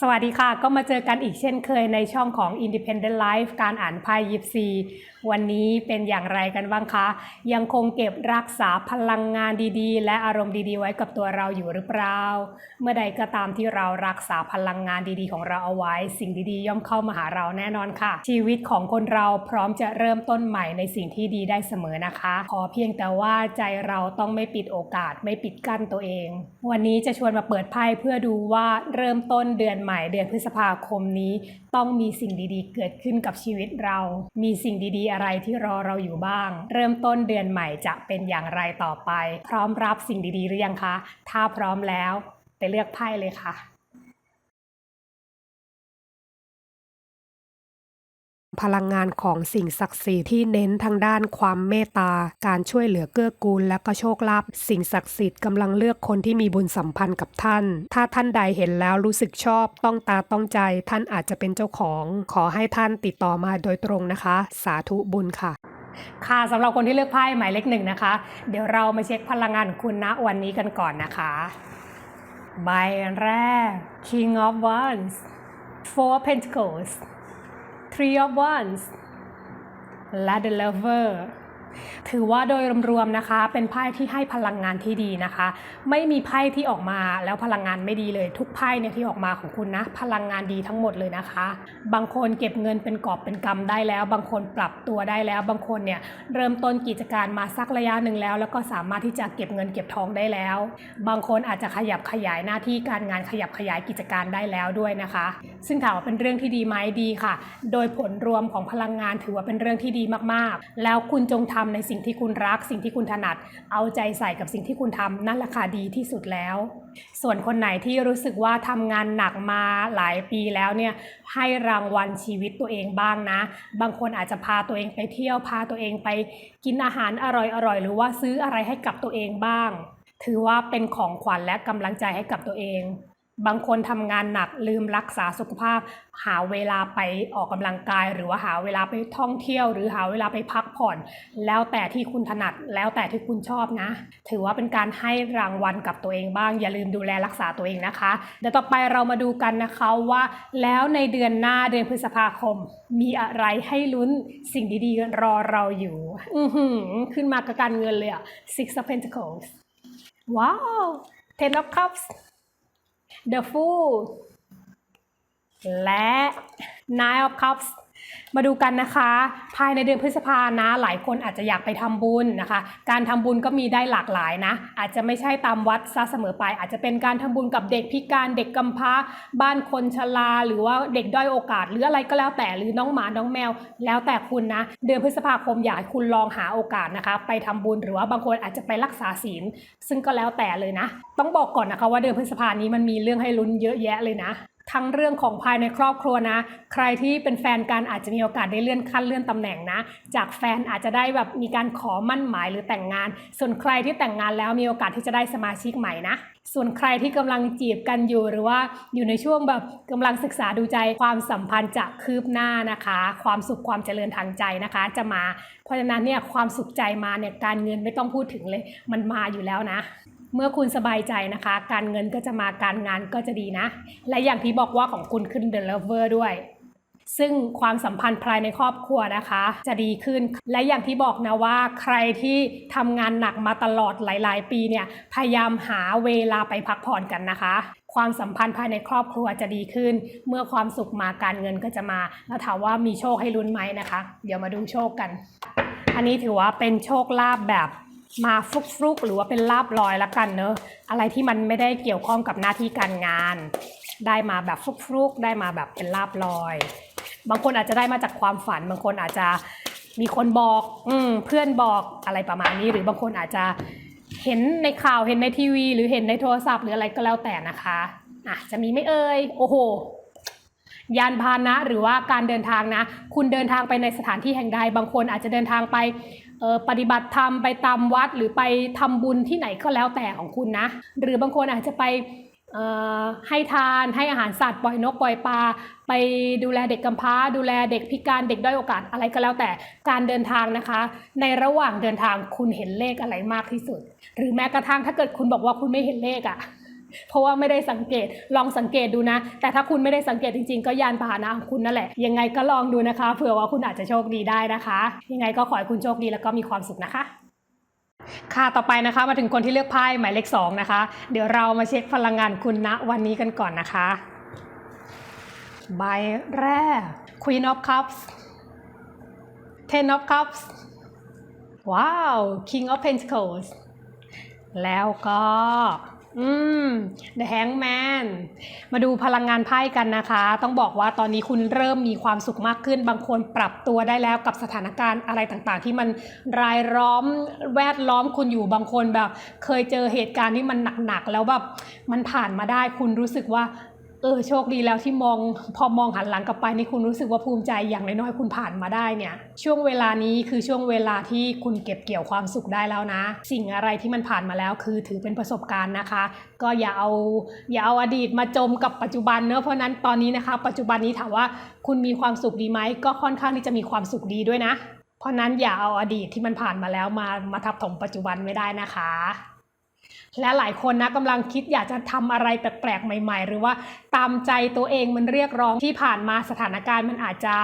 สวัสดีค่ะ ก็มาเจอกันอีกเช่นเคยในช่องของ Independent Life การอ่านไพ่ยิปซีวันนี้เป็นอย่างไรกันบ้างคะ ยังคงเก็บรักษาพลังงานดีๆ และอารมณ์ดีๆ ไว้กับตัวเราอยู่หรือเปล่า เมื่อใดก็ตามที่เรารักษาพลังงานดีๆ ของเราเอาไว้ สิ่งดีๆ ย่อมเข้ามาหาเราแน่นอนค่ะ ชีวิตของคนเราพร้อมจะเริ่มต้นใหม่ในสิ่งที่ดีได้เสมอนะคะ ขอเพียงแต่ว่าใจเราต้องไม่ปิดโอกาสไม่ปิดกั้นตัวเอง วันนี้จะชวนมาเปิดไพ่เพื่อดูว่าเริ่มต้นเดือนอนใหม่เดือนพฤษภาคมนี้ ต้องมีสิ่งดีๆ เกิดขึ้นกับชีวิตเรา มีสิ่งดีๆ อะไรที่รอเราอยู่บ้าง เริ่มต้นเดือนใหม่จะเป็นอย่างไรต่อไป พร้อมรับสิ่งดีๆหรือยังคะ ถ้าพร้อมแล้ว ไปเลือกไพ่เลยค่ะ พลังงานของสิ่งศักดิ์สิทธิ์ที่เน้นทางด้านความเมตตา การช่วยเหลือเกื้อกูล และก็โชคลาภสิ่งศักดิ์สิทธิ์กำลังเลือกคนที่มีบุญสัมพันธ์กับท่าน ถ้าท่านใดเห็นแล้วรู้สึกชอบ ต้องตาต้องใจ ท่านอาจจะเป็นเจ้าของ ขอให้ท่านติดต่อมาโดยตรงนะคะ สาธุบุญค่ะ ค่ะสำหรับคนที่เลือกไพ่หมายเลขหนึ่งนะคะ เดี๋ยวเรามาเช็คพลังงานของคุณณวันนี้กันก่อนนะคะ ใบแรก King of Wands Four Pentacles Three of Wands และ The Lover ถือว่าโดยรวมๆนะคะ เป็นไพ่ที่ให้พลังงานที่ดีนะคะ ไม่มีไพ่ที่ออกมาแล้วพลังงานไม่ดีเลย ทุกไพ่เนี่ยที่ออกมาของคุณนะ พลังงานดีทั้งหมดเลยนะคะ บางคนเก็บเงินเป็นกอบเป็นกำได้แล้ว บางคนปรับตัวได้แล้ว บางคนเนี่ยเริ่มต้นกิจการมาสักระยะหนึ่งแล้ว แล้วก็สามารถที่จะเก็บเงินเก็บทองได้แล้ว บางคนอาจจะขยับขยายหน้าที่การงานขยับขยายกิจการได้แล้วด้วยนะคะ ซึ่งถามว่าเป็นเรื่องที่ดีไหมดีค่ะ โดยผลรวมของพลังงานถือว่าเป็นเรื่องที่ดีมากๆ แล้วคุณจงทำในสิ่งที่คุณรัก สิ่งที่คุณถนัด เอาใจใส่กับสิ่งที่คุณทำนั่นแหละค่ะดีที่สุดแล้ว ส่วนคนไหนที่รู้สึกว่าทำงานหนักมาหลายปีแล้วเนี่ยให้รางวัลชีวิตตัวเองบ้างนะ บางคนอาจจะพาตัวเองไปเที่ยวพาตัวเองไปกินอาหารอร่อยๆหรือว่าซื้ออะไรให้กับตัวเองบ้าง ถือว่าเป็นของขวัญและกำลังใจให้กับตัวเอง บางคนทำงานหนักลืมรักษาสุขภาพ หาเวลาไปออกกำลังกาย หรือว่าหาเวลาไปท่องเที่ยว หรือหาเวลาไปพักผ่อน แล้วแต่ที่คุณถนัดแล้วแต่ที่คุณชอบนะ ถือว่าเป็นการให้รางวัลกับตัวเองบ้าง อย่าลืมดูแลรักษาตัวเองนะคะเดี๋ยวต่อไปเรามาดูกันนะคะว่า แล้วในเดือนหน้าเดือนพฤษภาคม มีอะไรให้ลุ้นสิ่งดีๆรอเราอยู่อือหือขึ้นมากับการเงินเลยอะ Six of Pentacles ว้าว Ten of Cups The Fool และ Nine of Cups มาดูกันนะคะ ภายในเดือนพฤษภานะ หลายคนอาจจะอยากไปทำบุญนะคะ การทำบุญก็มีได้หลากหลายนะ อาจจะไม่ใช่ตามวัดซะเสมอไป อาจจะเป็นการทำบุญกับเด็กพิการเด็กกำพร้า บ้านคนชรา หรือว่าเด็กด้อยโอกาส หรืออะไรก็แล้วแต่หรือน้องหมาน้องแมว แล้วแต่คุณนะ เดือนพฤษภาคมอยากคุณลองหาโอกาสนะคะ ไปทำบุญหรือว่าบางคนอาจจะไปรักษาศีลซึ่งก็แล้วแต่เลยนะ ต้องบอกก่อนนะคะว่าเดือนพฤษภานี้มันมีเรื่องให้ลุ้นเยอะแยะเลยนะ ทั้งเรื่องของภายในครอบครัวนะ ใครที่เป็นแฟนกันอาจจะมีโอกาสได้เลื่อนขั้นเลื่อนตำแหน่งนะ จากแฟนอาจจะได้แบบมีการขอมั่นหมายหรือแต่งงาน ส่วนใครที่แต่งงานแล้วมีโอกาสที่จะได้สมาชิกใหม่นะ ส่วนใครที่กำลังจีบกันอยู่หรือว่าอยู่ในช่วงแบบกำลังศึกษาดูใจความสัมพันธ์จะคืบหน้านะคะ ความสุขความเจริญทางใจนะคะ จะมา เพราะฉะนั้นเนี่ยความสุขใจมาเนี่ยการเงินไม่ต้องพูดถึงเลย มันมาอยู่แล้วนะ เมื่อคุณสบายใจนะคะ การเงินก็จะมาการงานก็จะดีนะ และอย่างที่บอกว่าของคุณขึ้น The Lover ด้วย ซึ่งความสัมพันธ์ภายในครอบครัวนะคะ จะดีขึ้น และอย่างที่บอกนะว่า ใครที่ทำงานหนักมาตลอดหลาย ๆ ปีเนี่ย พยายามหาเวลาไปพักผ่อนกันนะคะ ความสัมพันธ์ภายในครอบครัวจะดีขึ้น เมื่อความสุขมาการเงินก็จะมา แล้วถามว่ามีโชคให้ลุ้นไหมนะคะ เดี๋ยวมาดูโชคกัน อันนี้ถือว่าเป็นโชคลาภแบบ มาฟลุกฟลุกหรือว่าเป็นลาบลอยละกันเนอะอะไรที่มันไม่ได้เกี่ยวข้องกับหน้าที่การงาน ได้มาแบบฟลุกฟลุกได้มาแบบเป็นลาบลอย บางคนอาจจะได้มาจากความฝัน บางคนอาจจะมีคนบอกอืเพื่อนบอกอะไรประมาณนี้ หรือบางคนอาจจะเห็นในข่าวเห็นในทีวี หรือเห็นในโทรศัพท์หรืออะไรก็แล้วแต่นะคะอะจะมีไม่เอ่ยโอ้โหยานพาหนะหรือว่าการเดินทางนะ คุณเดินทางไปในสถานที่แห่งใด บางคนอาจจะเดินทางไป ปฏิบัติธรรมไปตามวัดหรือไปทำบุญที่ไหนก็แล้วแต่ของคุณนะ หรือบางคนอาจจะไปให้ทานให้อาหารสัตว์ปล่อยนกปล่อยปลาไปดูแลเด็กกำพร้า ดูแลเด็กพิการเด็กด้อยโอกาสอะไรก็แล้วแต่การเดินทางนะคะ ในระหว่างเดินทางคุณเห็นเลขอะไรมากที่สุด หรือแม้กระทั่งถ้าเกิดคุณบอกว่าคุณไม่เห็นเลขอะ่ะ เพราะว่าไม่ได้สังเกตลองสังเกตดูนะ แต่ถ้าคุณไม่ได้สังเกตจริง ๆ ก็ยานพาหนะของคุณนั่นแหละ ยังไงก็ลองดูนะคะ เผื่อว่าคุณอาจจะโชคดีได้นะคะ ยังไงก็ขอให้คุณโชคดีแล้วก็มีความสุขนะคะค่ะต่อไปนะคะมาถึงคนที่เลือกไพ่หมายเลขสองนะคะ เดี๋ยวเรามาเช็คพลังงานคุณณวันนี้กันก่อนนะคะ ใบแรก Queen of Cups Ten of Cups ว้าว King of Pentacles แล้วก็ อืม The Hangman มาดูพลังงานไพ่กันนะคะ ต้องบอกว่าตอนนี้คุณเริ่มมีความสุขมากขึ้น บางคนปรับตัวได้แล้วกับสถานการณ์อะไรต่างๆ ที่มันรายล้อมแวดล้อมคุณอยู่บางคนแบบ เคยเจอเหตุการณ์ที่มันหนักๆ แล้วแบบมันผ่านมาได้คุณรู้สึกว่า เออโชคดีแล้วที่มองพอมองหันหลังกลับไปนี่คุณรู้สึกว่าภูมิใจอย่างน้อยๆคุณผ่านมาได้เนี่ย ช่วงเวลานี้คือช่วงเวลาที่คุณเก็บเกี่ยวความสุขได้แล้วนะ สิ่งอะไรที่มันผ่านมาแล้วคือถือเป็นประสบการณ์นะคะ ก็อย่าเอาอย่าเอาอดีตมาจมกับปัจจุบันเนอะเพราะนั้นตอนนี้นะคะ ปัจจุบันนี้ถามว่าคุณมีความสุขดีไหมก็ค่อนข้างที่จะมีความสุขดีด้วยนะ เพราะฉะนั้นอย่าเอาอดีตที่มันผ่านมาแล้วมามาทับถมปัจจุบันไม่ได้นะคะ และหลายคนนะกำลังคิดอยากจะทำอะไรแปลกๆ ใหม่ ๆ หรือว่าตามใจตัวเองมันเรียกร้องที่ผ่านมาสถานการณ์มันอาจจะ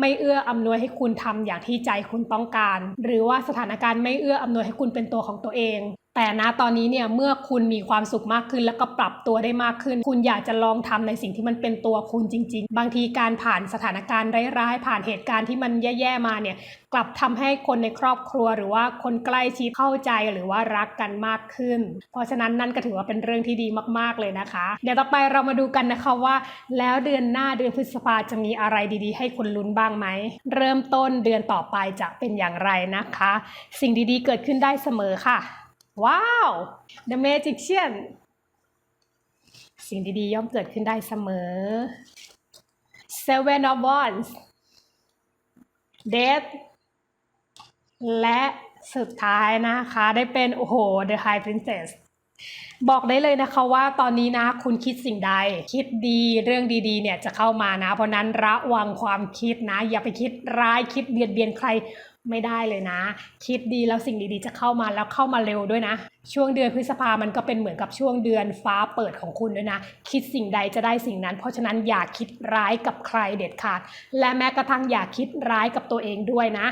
ไม่เอื้ออำนวยให้คุณทำอย่างที่ใจคุณต้องการ หรือว่าสถานการณ์ไม่เอื้ออำนวยให้คุณเป็นตัวของตัวเอง แต่นะตอนนี้เนี่ยเมื่อคุณมีความสุขมากขึ้น แล้วก็ปรับตัวได้มากขึ้น คุณอยากจะลองทำในสิ่งที่มันเป็นตัวคุณจริง ๆ บางทีการผ่านสถานการณ์ร้ายๆผ่านเหตุการณ์ที่มันแย่ๆมาเนี่ยกลับทำให้คนในครอบครัว หรือว่าคนใกล้ชิดเข้าใจหรือว่ารักกันมากขึ้น เพราะฉะนั้นนั่นก็ถือว่าเป็นเรื่องที่ดีมากๆเลยนะคะ เดี๋ยวต่อไปเรามาดูกันนะคะว่า แล้วเดือนหน้าเดือนพฤษภาจะมีอะไรดีๆ ให้คุณลุ้นบ้างไหมเริ่มต้นเดือนต่อไปจะเป็นอย่างไรนะคะ สิ่งดีๆ เกิดขึ้นได้เสมอค่ะ ว้าว The Magician สิ่งดีๆ ย่อมเกิดขึ้นได้เสมอ Seven of Wands Death และสุดท้ายนะคะ ได้เป็น โอ้โห The High Princess บอกได้เลยนะคะว่าตอนนี้นะคุณคิดสิ่งใด คิดดีเรื่องดีๆ เนี่ยจะเข้ามานะ เพราะนั้นระวังความคิดนะ อย่าไปคิดร้ายคิดเบียดเบียนใคร ไม่ได้เลยนะ คิดดีแล้วสิ่งดีๆจะเข้ามาแล้วเข้ามาเร็วด้วยนะ ช่วงเดือนพฤษภามันก็เป็นเหมือนกับช่วงเดือนฟ้าเปิดของคุณด้วยนะ คิดสิ่งใดจะได้สิ่งนั้น เพราะฉะนั้นอย่าคิดร้ายกับใครเด็ดขาด และแม้กระทั่งอย่าคิดร้ายกับตัวเองด้วยนะ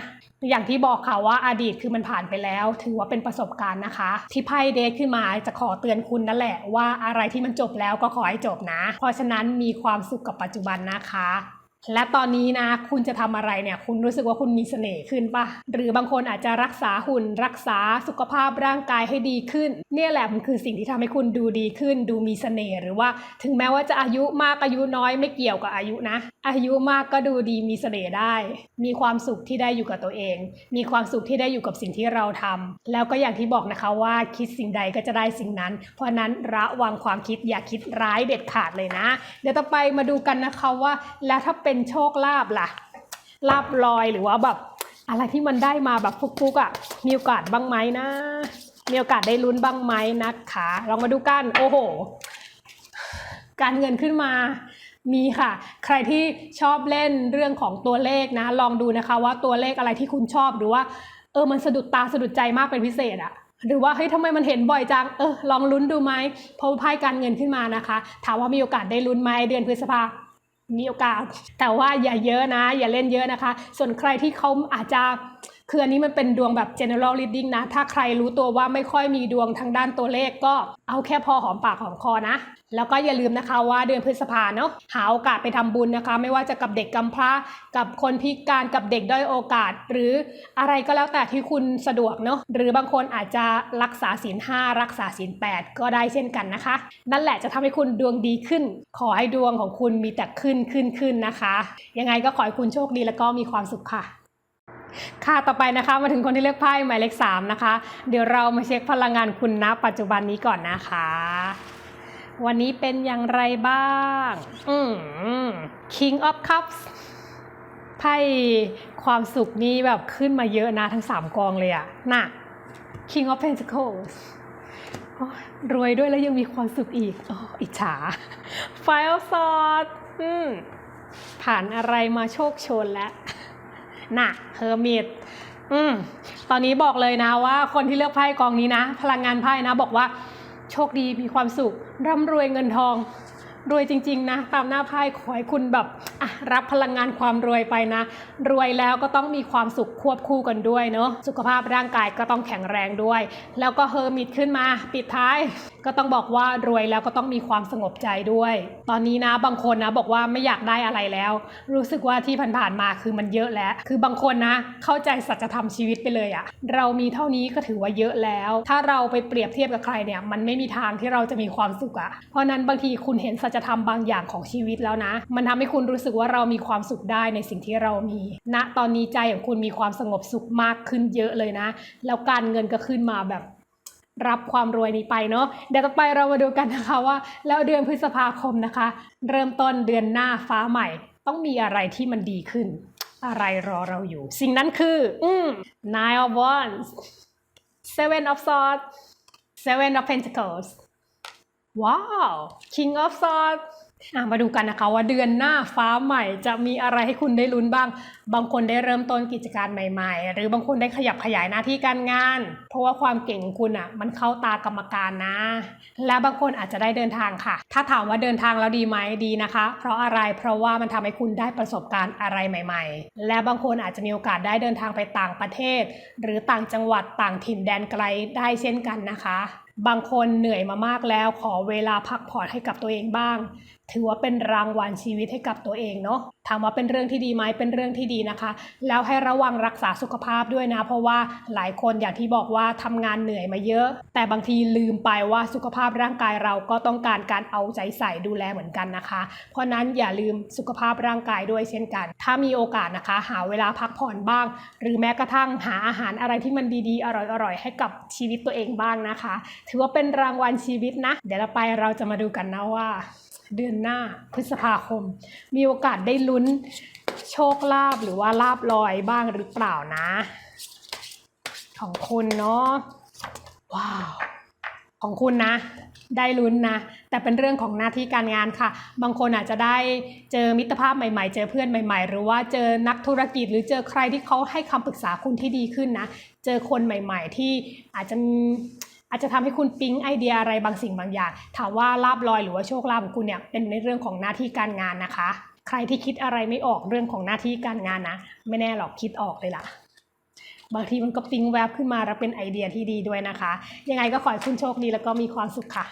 อย่างที่บอกค่ะว่าอดีตคือมันผ่านไปแล้ว ถือว่าเป็นประสบการณ์นะคะ ที่ไพ่เดทขึ้นมาจะขอเตือนคุณนั่นแหละว่าอะไรที่มันจบแล้วก็ขอให้จบนะ เพราะฉะนั้นมีความสุขกับปัจจุบันนะคะ และตอนนี้นะ คุณจะทำอะไรเนี่ย คุณรู้สึกว่าคุณมีเสน่ห์ขึ้นปะหรือบางคนอาจจะรักษาหุ่น รักษาสุขภาพร่างกายให้ดีขึ้น เนี่ยแหละมันคือสิ่งที่ทำให้คุณดูดีขึ้น ดูมีเสน่ห์หรือว่า ถึงแม้ว่าจะอายุมากอายุน้อยไม่เกี่ยวกับอายุนะ อายุมากก็ดูดีมีเสน่ห์ได้ มีความสุขที่ได้อยู่กับตัวเอง มีความสุขที่ได้อยู่กับสิ่งที่เราทำแล้วก็อย่างที่บอกนะคะว่าคิดสิ่งใดก็จะได้สิ่งนั้น เพราะฉะนั้นระวังความคิดอย่าคิดร้ายเด็ดขาดเลยนะ เดี๋ยวต่อไปมาดูกันนะคะว่าแล้วถ้าเป็น็นโชคลาภล่ะลาบลอยหรือว่าแบบอะไรที่มันได้มาแบบฟุกๆอะ่ะ มีโอกาสบ้างไหมนะ มีโอกาสได้ลุ้นบ้างไหมนะคะ ลองมาดูกัน โอ้โห การเงินขึ้นมา มีค่ะ ใครที่ชอบเล่นเรื่องของตัวเลขนะ ลองดูนะคะว่าตัวเลขอะไรที่คุณชอบหรือว่า เออ มันสะดุดตาสะดุดใจมากเป็นพิเศษอะหรือว่าเฮ้ยทำไมมันเห็นบ่อยจัง เออ ลองลุ้นดูไหมพราะว่าไพ่การเงินขึ้นมานะคะ ถามว่ามีโอกาสได้ลุ้นไหมเดือนพฤษภา มีโอกาส แต่ว่าอย่าเยอะนะ อย่าเล่นเยอะนะคะ ส่วนใครที่เขาอาจจะ คืออันนี้มันเป็นดวงแบบ general reading นะ ถ้าใครรู้ตัวว่าไม่ค่อยมีดวงทางด้านตัวเลขก็เอาแค่พอหอมปากหอมคอนะ แล้วก็อย่าลืมนะคะว่าเดือนพฤษภาเนาะหาโอกาสไปทำบุญนะคะ ไม่ว่าจะกับเด็กกำพร้า กับคนพิการกับเด็กด้อยโอกาส หรืออะไรก็แล้วแต่ที่คุณสะดวกเนาะหรือบางคนอาจจะรักษาศีลห้ารักษาศีลแปดก็ได้เช่นกันนะคะ นั่นแหละจะทำให้คุณดวงดีขึ้น ขอให้ดวงของคุณมีแต่ขึ้นขึ้นขึ้นนะคะ ยังไงก็ขอให้คุณโชคดีแล้วก็มีความสุขค่ะ ค่ะต่อไปนะคะมาถึงคนที่เลือกไพ่หมายเลขสามนะคะ เดี๋ยวเรามาเช็คพลังงานคุณณปัจจุบันนี้ก่อนนะคะ วันนี้เป็นอย่างไรบ้างอืม King of Cups ไพ่ความสุขนี่แบบขึ้นมาเยอะนะทั้งสามกองเลยอะน่ะ King of Pentacles โอ้ยรวยด้วยแล้วยังมีความสุขอีกออิจฉา Fire of Swords อืมผ่านอะไรมาโชคชนแล้ว น่ะเฮอร์มิตอืมตอนนี้บอกเลยนะว่า คนที่เลือกไพ่กองนี้นะ พลังงานไพ่นะ บอกว่าโชคดีมีความสุขร่ำรวยเงินทอง รวยจริง ๆ นะ ตามหน้าไพ่ขอให้คุณแบบอะรับพลังงานความรวยไปนะ รวยแล้วก็ต้องมีความสุขควบคู่กันด้วยเนาะสุขภาพร่างกายก็ต้องแข็งแรงด้วย แล้วก็เฮอร์มิตขึ้นมาปิดท้าย ก็ต้องบอกว่ารวยแล้วก็ต้องมีความสงบใจด้วย ตอนนี้นะบางคนนะบอกว่าไม่อยากได้อะไรแล้ว รู้สึกว่าที่ผ่านๆมาคือมันเยอะแล้ว คือบางคนนะ เข้าใจสัจธรรมชีวิตไปเลยอะเรามีเท่านี้ก็ถือว่าเยอะแล้ว ถ้าเราไปเปรียบเทียบกับใครเนี่ยมันไม่มีทางที่เราจะมีความสุขอะเพราะนั้นบางทีคุณเห็นสัจธรรมบางอย่างของชีวิตแล้วนะ มันทำให้คุณรู้สึกว่าเรามีความสุขได้ในสิ่งที่เรามีณตอนนี้ใจของคุณมีความสงบสุขมากขึ้นเยอะเลยนะ แล้วการเงินก็ขึ้นมาแบบรับความรวยนี้ไปเนาะเดี๋ยวต่อไปเรามาดูกันนะคะว่า แล้วเดือนพฤษภาคมนะคะ เริ่มต้นเดือนหน้าฟ้าใหม่ ต้องมีอะไรที่มันดีขึ้น อะไรรอเราอยู่ สิ่งนั้นคือ อืม nine of wands seven of swords seven of pentacles ว้าว king of swords อะมาดูกันนะคะว่าเดือนหน้าฟ้าใหม่จะมีอะไรให้คุณได้ลุ้นบ้าง บางคนได้เริ่มต้นกิจการใหม่ๆ หรือบางคนได้ขยับขยายหน้าที่การงาน เพราะว่าความเก่งของคุณอะ มันเข้าตากรรมการนะ และบางคนอาจจะได้เดินทางค่ะ ถ้าถามว่าเดินทางแล้วดีไหมดีนะคะ เพราะอะไรเพราะว่ามันทำให้คุณได้ประสบการณ์อะไรใหม่ ๆ และบางคนอาจจะมีโอกาสได้เดินทางไปต่างประเทศ หรือต่างจังหวัดต่างถิ่นแดนไกลได้เช่นกันนะคะ บางคนเหนื่อยมามากแล้วขอเวลาพักผ่อนให้กับตัวเองบ้าง ถือว่าเป็นรางวัลชีวิตให้กับตัวเองเนาะถามว่าเป็นเรื่องที่ดีไหมเป็นเรื่องที่ดีนะคะ แล้วให้ระวังรักษาสุขภาพด้วยนะ เพราะว่าหลายคนอย่างที่บอกว่าทำงานเหนื่อยมาเยอะ แต่บางทีลืมไปว่าสุขภาพร่างกายเราก็ต้องการการเอาใจใส่ดูแลเหมือนกันนะคะ เพราะนั้นอย่าลืมสุขภาพร่างกายด้วยเช่นกัน ถ้ามีโอกาสนะคะ หาเวลาพักผ่อนบ้าง หรือแม้กระทั่งหาอาหารอะไรที่มันดีๆ อร่อยๆให้กับชีวิตตัวเองบ้างนะคะ ถือว่าเป็นรางวัลชีวิตนะ เดี๋ยวเราไปเราจะมาดูกันนะว่า เดือนหน้าพฤษภาคม มีโอกาสได้ลุ้นโชคลาภหรือว่าลาบลอยบ้างหรือเปล่านะ ของคุณเนาะว้าว ของคุณนะ ได้ลุ้นนะ แต่เป็นเรื่องของหน้าที่การงานค่ะ บางคนอาจจะได้เจอมิตรภาพใหม่ๆ เจอเพื่อนใหม่ ๆ หรือว่าเจอนักธุรกิจ หรือเจอใครที่เขาให้คำปรึกษาคุณที่ดีขึ้นนะ เจอคนใหม่ ๆ ที่อาจจะ อาจจะทำให้คุณปิ๊งไอเดียอะไรบางสิ่งบางอย่าง ถามว่าลาบลอยหรือว่าโชคลาภของคุณเนี่ยเป็นในเรื่องของหน้าที่การงานนะคะ ใครที่คิดอะไรไม่ออกเรื่องของหน้าที่การงานนะ ไม่แน่หรอกคิดออกเลยล่ะ บางทีมันก็ปิ๊งแวบขึ้นมาแล้วเป็นไอเดียที่ดีด้วยนะคะ ยังไงก็ขอให้คุณโชคดีแล้วก็มีความสุขค่ะ